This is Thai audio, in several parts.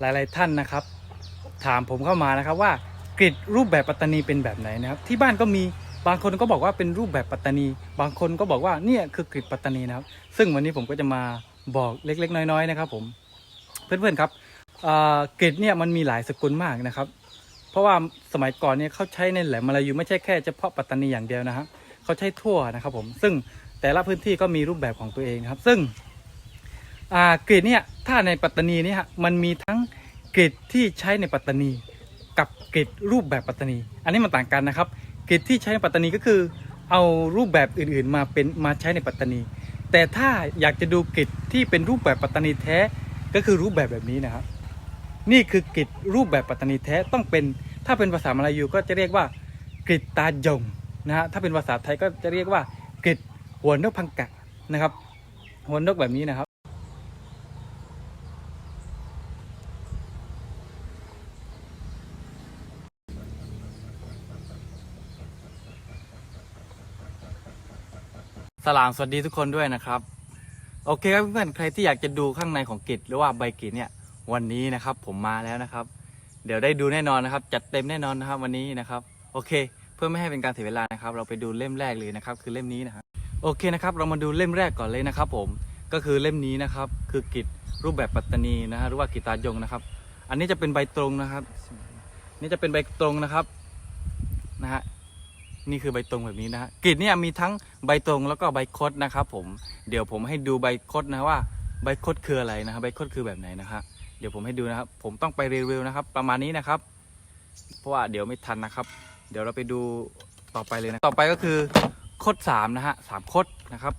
หลายๆท่านนะครับ ถามผมเข้ามานะครับว่ากริดรูปแบบปัตตานีเป็นแบบไหนนะครับ ที่บ้านก็มีบางคนก็บอกว่าเป็นรูปแบบปัตตานี บางคนก็บอกว่าเนี่ยคือกริดปัตตานีนะครับ ซึ่งวันนี้ผมก็จะมาบอกเล็ก ๆ น้อย ๆ นะครับ ผมเพื่อนๆครับกริดเนี่ยมันมีหลายสกุลมากนะครับ เพราะว่าสมัยก่อนเนี่ยเขาใช้ในแหลมมาลายูไม่ใช่แค่เฉพาะปัตตานีอย่างเดียวนะครับเขาใช้ทั่วนะครับผมซึ่งแต่ละพื้นที่ก็มีรูปแบบของตัวเองนะครับ ซึ่ง อ่ากรดเนี่ยถ้าในปัตตานีเนี่ยฮะมันมีทั้งกรดที่ใช้ในปัตตานี กับกรดรูปแบบปัตตานี อันนี้มันต่างกันนะครับกรดที่ใช้ในปัตตานีก็คือ เอารูปแบบอื่นๆมาเป็นมาใช้ในปัตตานี แต่ถ้าอยากจะดูกรดที่เป็นรูปแบบปัตตานีแท้ก็คือรูปแบบแบบนี้นะครับนี่คือกริดรูปแบบปัตตานีแท้ต้องเป็นถ้าเป็นภาษามลายูก็จะเรียกว่ากริดตาจงนะฮะถ้าเป็นภาษาไทยก็จะเรียกว่ากริดหัวนกพังกะนะครับ หัวนกแบบนี้นะครับ สลามสวัสดีทุกคนด้วยนะครับ โอเคครับเพื่อนๆใครที่อยากจะดูข้างในของกิจหรือว่าใบกิจเนี่ยวันนี้นะครับผมมาแล้วนะครับ เดี๋ยวได้ดูแน่นอนนะครับ จัดเต็มแน่นอนนะครับวันนี้นะครับ โอเค เพื่อไม่ให้เป็นการเสียเวลานะครับ เราไปดูเล่มแรกเลยนะครับ คือเล่มนี้นะครับโอเคนะครับ เรามาดูเล่มแรกก่อนเลยนะครับ ผมก็คือเล่มนี้นะครับ คือกิจรูปแบบปัตตานีนะฮะหรือว่ากิตายงนะครับ อันนี้จะเป็นใบตรงนะครับ นี่จะเป็นใบตรงนะครับนะฮะ นี่คือใบตรงแบบนี้นะฮะกรีดเนี่ยมีทั้งใบตรงแล้วก็ใบคดนะครับผมเดี๋ยวผมให้ดูใบคดนะว่าใบคดคืออะไรนะครับใบคดคือแบบไหนนะฮะเดี๋ยวผมให้ดูนะครับ ผมต้องไปรีวิวนะครับ ประมาณนี้นะครับ เพราะว่าเดี๋ยวไม่ทันนะครับ เดี๋ยวเราไปดูต่อไปเลยนะต่อไปก็คือคดสามนะฮะสามคดนะครับ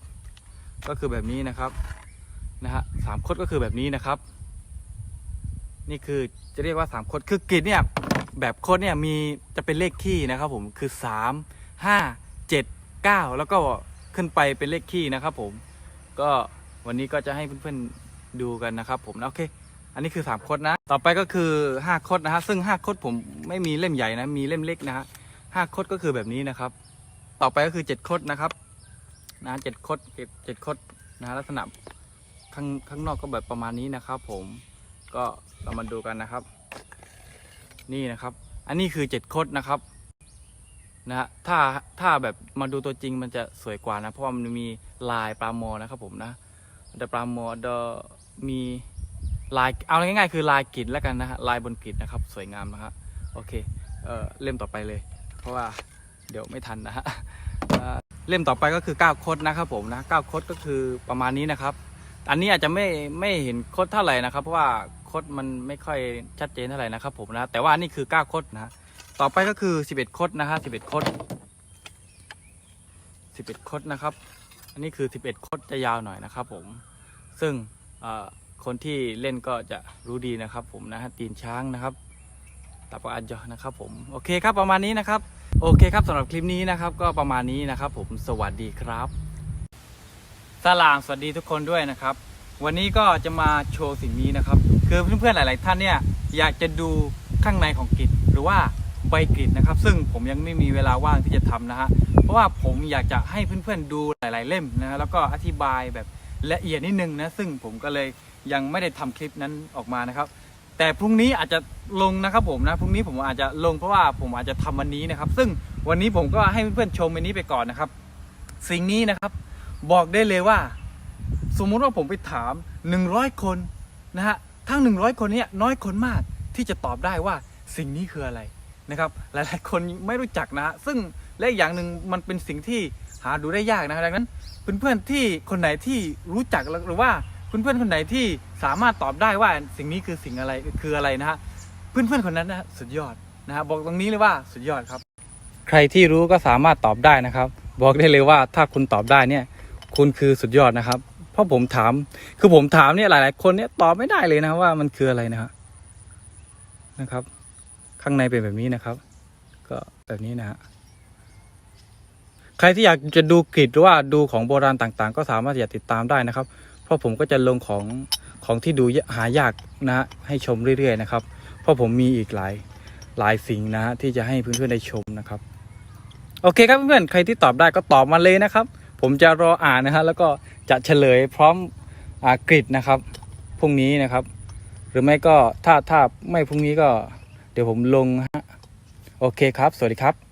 ก็คือแบบนี้นะครับนะฮะสามคดก็คือแบบนี้นะครับ นี่คือจะเรียกว่าสามคดคือกรีดเนี่ย แบบโค้ดเนี่ยมีจะเป็นเลขคี่นะครับผมคือ 3 5 7 9 แล้วก็ขึ้นไปเป็นเลขคี่นะครับผมก็วันนี้ก็จะให้เพื่อนๆดูกันนะครับผมนะโอเค อันนี้คือ 3 โค้ดนะ ต่อไปก็คือ 5 โค้ดนะฮะซึ่ง 5 โค้ดผมไม่มีเล่มใหญ่นะมีเล่มเล็กนะฮะห้าโค้ดก็คือแบบนี้นะครับ ต่อไปก็คือ 7 โค้ดนะครับนะเจ็ดโค้ดเจ็ดเจ็ดโค้ดนะฮะลักษณะข้างข้างนอกก็แบบประมาณนี้นะครับ ผมก็เรามาดูกันนะครับ นี่นะครับ อันนี้คือเจ็ดคดนะครับนะฮะถ้าถ้าแบบมาดูตัวจริงมันจะสวยกว่านะ เพราะว่ามันมีลายปลาโมนะครับผมนะเดปลาโมเดมีลายเอาง่ายๆคือลายกรีดแล้วกันนะฮะลายบนกรีดนะครับ สวยงามนะครับโอเคเออเล่มต่อไปเลย เพราะว่าเดี๋ยวไม่ทันนะฮะเเล่มต่อไปก็คือ9คดนะครับผมนะ9คดก็คือประมาณนี้นะครับ อันนี้อาจจะไม่ไม่เห็นคดเท่าไหร่นะครับ เพราะว่า คดมันไม่ค่อยชัดเจนเท่าไหร่นะครับผมนะแต่ว่านี่คือ 9 คดนะต่อไปก็คือ 11 คดนะฮะ11 คด 11 คดนะครับ อันนี้คือ 11 คดจะยาวหน่อยนะครับผมซึ่งคนที่เล่นก็จะรู้ดีนะครับผมนะฮะตีนช้างนะครับตับปะอันจอนะครับผมโอเคครับประมาณนี้นะครับ โอเคครับสำหรับคลิปนี้นะครับ ก็ประมาณนี้นะครับ ผมสวัสดีครับสลามสวัสดีทุกคนด้วยนะครับ วันนี้ก็จะมาโชว์สิ่งนี้นะครับ คือเพื่อนๆหลาย ๆ ท่านเนี่ยอยากจะดูข้างในของกริดหรือว่าใบกริดนะครับ ซึ่งผมยังไม่มีเวลาว่างที่จะทำนะฮะเพราะว่าผมอยากจะให้เพื่อนๆดูหลาย ๆ เล่มนะฮะแล้วก็อธิบายแบบละเอียดนิดนึงนะซึ่งผมก็เลยยังไม่ได้ทำคลิปนั้นออกมานะครับ แต่พรุ่งนี้อาจจะลงนะครับผมนะพรุ่งนี้ผมอาจจะลงเพราะว่าผมอาจจะทำวันนี้นะครับ ซึ่งวันนี้ผมก็ให้เพื่อนๆชมอันนี้ไปก่อนนะครับ สิ่งนี้นะครับ บอกได้เลยว่า สมมุติว่าผมไปถาม 100 คนนะฮะทั้ง 100 คนเนี้น้อยคนมากที่จะตอบได้ว่าสิ่งนี้คืออะไรนะครับหลายๆคนไม่รู้จักนะฮะซึ่งและอีกอย่างหนึ่งมันเป็นสิ่งที่หาดูได้ยากนะดังนั้นเพื่อนๆที่คนไหนที่รู้จักหรือว่าเพื่อนๆคนไหนที่สามารถตอบได้ว่าสิ่งนี้คือสิ่งอะไรคืออะไรนะฮะเพื่อนๆคนนั้นนะฮะสุดยอดนะฮะบอกตรงนี้เลยว่าสุดยอดครับ ใครที่รู้ก็สามารถตอบได้นะครับ บอกได้เลยว่าถ้าคุณตอบได้เนี่ยคุณคือสุดยอดนะครับ เพราะผมถาม คือผมถามเนี่ยหลาย ๆ คนเนี่ยตอบไม่ได้เลยนะว่ามันคืออะไรนะฮะนะครับ ข้างในเป็นแบบนี้นะครับ ก็แบบนี้นะฮะใครที่อยากจะดูกริดหรือว่าดูของโบราณต่าง ๆ ก็สามารถอย่าติดตามได้นะครับ เพราะผมก็จะลงของของที่ดูหายากนะฮะให้ชมเรื่อย ๆ นะครับ เพราะผมมีอีกหลายหลายสิ่งนะฮะที่จะให้เพื่อนๆได้ชมนะครับ โอเคครับเพื่อนๆใครที่ตอบได้ก็ตอบมาเลยนะครับ ผมจะรออ่านนะฮะแล้วก็จะเฉลยพร้อมอากริดนะครับพรุ่งนี้นะครับ หรือไม่ก็ถ้าถ้าไม่พรุ่งนี้ก็ เดี๋ยวผมลงฮะโอเคครับ สวัสดีครับ